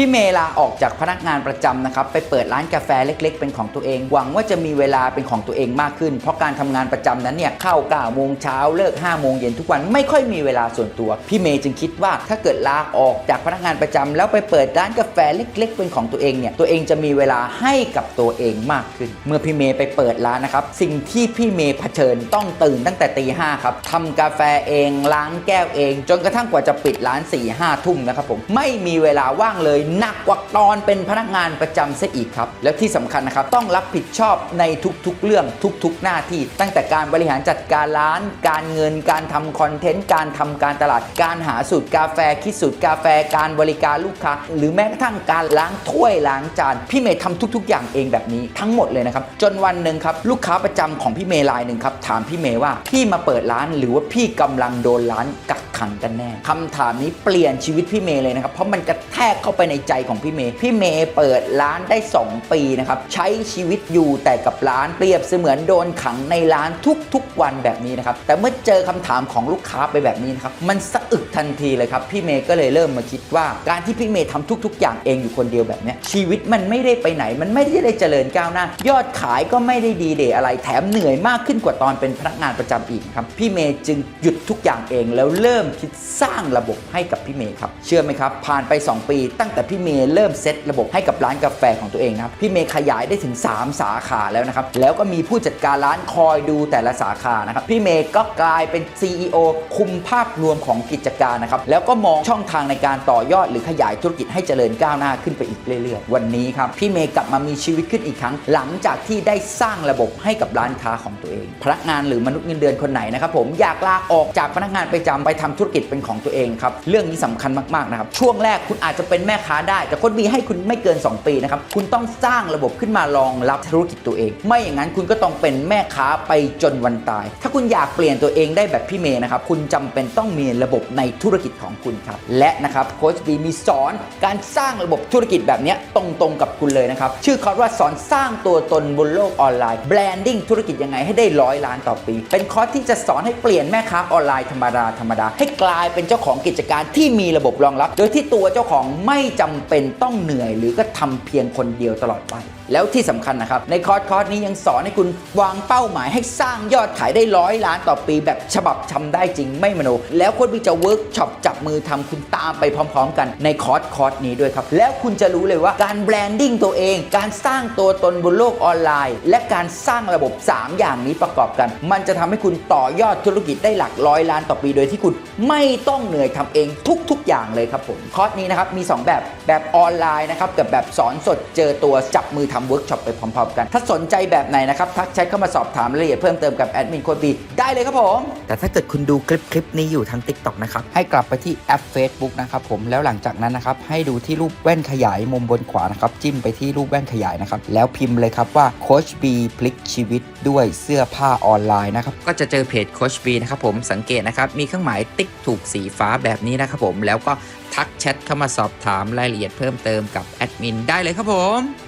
พี่เมย์ลาออกจากพนักงานประจำนะครับไปเปิดร้านกาแฟเล็ก ๆ เป็นของตัวเอง หวังว่าจะมีเวลาเป็นของตัวเองมากขึ้น เพราะการทำงานประจำนั้นเนี่ยเข้า9โมงเช้าเลิก5โมงเย็นทุกวันไม่ค่อยมีเวลาส่วนตัว พี่เมย์จึงคิดว่าถ้าเกิดลาออกจากพนักงานประจำแล้วไปเปิดร้านกาแฟเล็ก ๆ เป็นของตัวเองเนี่ยตัวเองจะมีเวลาให้กับตัวเองมากขึ้น เมื่อพี่เมย์ไปเปิดร้านนะครับสิ่งที่พี่เมย์เผชิญต้องตื่นตั้งแต่ตีห้าครับทำกาแฟเองล้างแก้วเอง จนกระทั่งกว่าจะปิดร้าน4ี่ห้าทุ่มนะครับผมไม่มีเวลาว่างเลยหนักกว่าตอนเป็นพนักงานประจำซะอีกครับ แล้วที่สำคัญนะครับ ต้องรับผิดชอบในทุกๆ เรื่องทุกๆ หน้าที่ ตั้งแต่การบริหารจัดการร้าน การเงินการทำคอนเทนต์การทำการตลาด การหาสูตรกาแฟคิดสูตรกาแฟการบริการลูกค้า หรือแม้กระทั่งการล้างถ้วยล้างจานพี่เมย์ทำทุก ๆ อย่างเองแบบนี้ทั้งหมดเลยนะครับจนวันหนึ่งครับลูกค้าประจำของพี่เมย์รายหนึ่งครับถามพี่เมย์ว่าพี่มาเปิดร้านหรือว่าพี่กำลังโดนร้านกักขังกันแน่คำถามนี้เปลี่ยนชีวิตพี่เมย์เลยนะครับเพราะมันกระแทกเข้าไปในใจของพี่เมย์พี่เมย์เปิดร้านได้ 2 ปีนะครับใช้ชีวิตอยู่แต่กับร้านเปรียบเสมือนโดนขังในร้านทุกๆวันแบบนี้นะครับแต่เมื่อเจอคำถามของลูกค้าไปแบบนี้นะครับมันสะอึกทันทีเลยครับพี่เมย์ก็เลยเริ่มมาคิดว่า การที่พี่เมย์ทำทุก ๆ อย่างเองอยู่คนเดียวแบบนี้ชีวิตมันไม่ได้ไปไหน มันไม่ได้เจริญก้าวหน้า ยอดขายก็ไม่ได้ดีเดอะไรแถมเหนื่อยมากขึ้นกว่าตอนเป็นพนักงานประจำอีกครับพี่เมย์จึงหยุดทุกอย่างเองแล้วเริ่มคิดสร้างระบบให้กับพี่เมย์ครับเชื่อไหมครับผ่านไป 2 ปีตั้งแต่พี่เมย์เริ่มเซตระบบให้กับร้านกาแฟของตัวเองนะครับพี่เมย์ขยายได้ถึง 3 สาขาแล้วนะครับแล้วก็มีผู้จัดการร้านคอยดูแต่ละสาขานะครับพี่เมย์ก็กลายเป็น CEO คุมภาพรวมของกิจการนะครับแล้วก็มองช่องทางในการต่อยอด หรือขยายธุรกิจให้เจริญก้าวหน้าขึ้นไปอีกเรื่อยๆ วันนี้ครับพี่เมย์กลับมามีชีวิตขึ้นอีกครั้ง หลังจากที่ได้สร้างระบบให้กับร้านค้าของตัวเอง พนักงานหรือมนุษย์เงินเดือนคนไหนนะครับผมอยากลาออกจากพนักงานไปจำไปทำธุรกิจเป็นของตัวเองครับเรื่องนี้สำคัญมากๆนะครับช่วงแรกคุณอาจจะเป็นแม่ค้าได้ แต่คนมีให้คุณไม่เกิน 2 ปีนะครับ คุณต้องสร้างระบบขึ้นมารองรับธุรกิจตัวเอง ไม่อย่างนั้นคุณก็ต้องเป็นแม่ค้าไปจนวันตาย ถ้าคุณอยากเปลี่ยนตัวเองได้แบบพี่เมย์นะครับ คุณจำเป็นต้องมีระบบในธุรกิจของคุณครับ และนะครับโค้ชบีมีสอนการสร้างระบบธุรกิจแบบนี้ตรงๆกับคุณเลยนะครับ ชื่อคอร์สว่าสอนสร้างตัวตนบนโลกออนไลน์แบรนดิ้งธุรกิจยังไงให้ได้ร้อยล้านต่อปี เป็นคอร์สที่จะสอนให้เปลี่ยนแม่ค้าออนไลน์ธรรมดาธรรมดาให้กลายเป็นเจ้าของกิจการที่มีระบบรองรับ โดยที่ตัวเจ้าของไม่จำเป็นต้องเหนื่อย หรือก็ทำเพียงคนเดียวตลอดไป แล้วที่สำคัญนะครับ ในคอร์สคอร์สนี้ยังสอนให้คุณวางเป้าหมายให้สร้างยอดขายได้ร้อยล้านต่อปี แบบฉบับทำได้จริงไม่มโน แล้วโค้ชบีจะเวิร์กช็อปจับมือทำคุณตามไปพร้อม ๆ กันในคอร์สคอร์สนี้ด้วยครับ แล้วคุณจะรู้เลยว่าการแบรนดิ้งตัวเอง การสร้างตัวตนบนโลกออนไลน์ และการสร้างระบบ 3 อย่างนี้ประกอบกัน มันจะทำให้คุณต่อยอดธุรกิจได้หลักร้อยล้านต่อปี โดยที่คุณไม่ต้องเหนื่อยทำเองทุก ๆ อย่างเลยครับผมคอร์สนี้นะครับมี 2 แบบแบบออนไลน์นะครับกับแบบสอนสดเจอตัวจับมือทำเวิร์กช็อปไปพร้อมๆกัน ถ้าสนใจแบบไหนนะครับทักแชทเข้ามาสอบถามรายละเอียดเพิ่มเติมกับแอดมินโคบีได้เลยครับผม แต่ถ้าเกิดคุณดูคลิปคลิปนี้อยู่ทาง TikTok นะครับ ให้กลับไปที่แอป Facebook นะครับผมแล้วหลังจากนั้นนะครับ ให้ดูที่รูปแว่นขยายมุมบนขวานะครับ จิ้มไปที่รูปแว่นขยายนะครับ แล้วพิมพ์เลยครับว่าโคชบีพลิกชีวิตด้วยเสื้อผ้าออนไลน์นะครับก็จะเจอเพจโคชบีนะครับผมสังเกตนะครับมีเครื่องหมายติ๊กถูกสีฟ้าแบบนี้นะครับผมแล้วก็ทักแชทเข้ามาสอบถามรายละเอียดเพิ่มเติมกับแอดมินได้เลยครับผม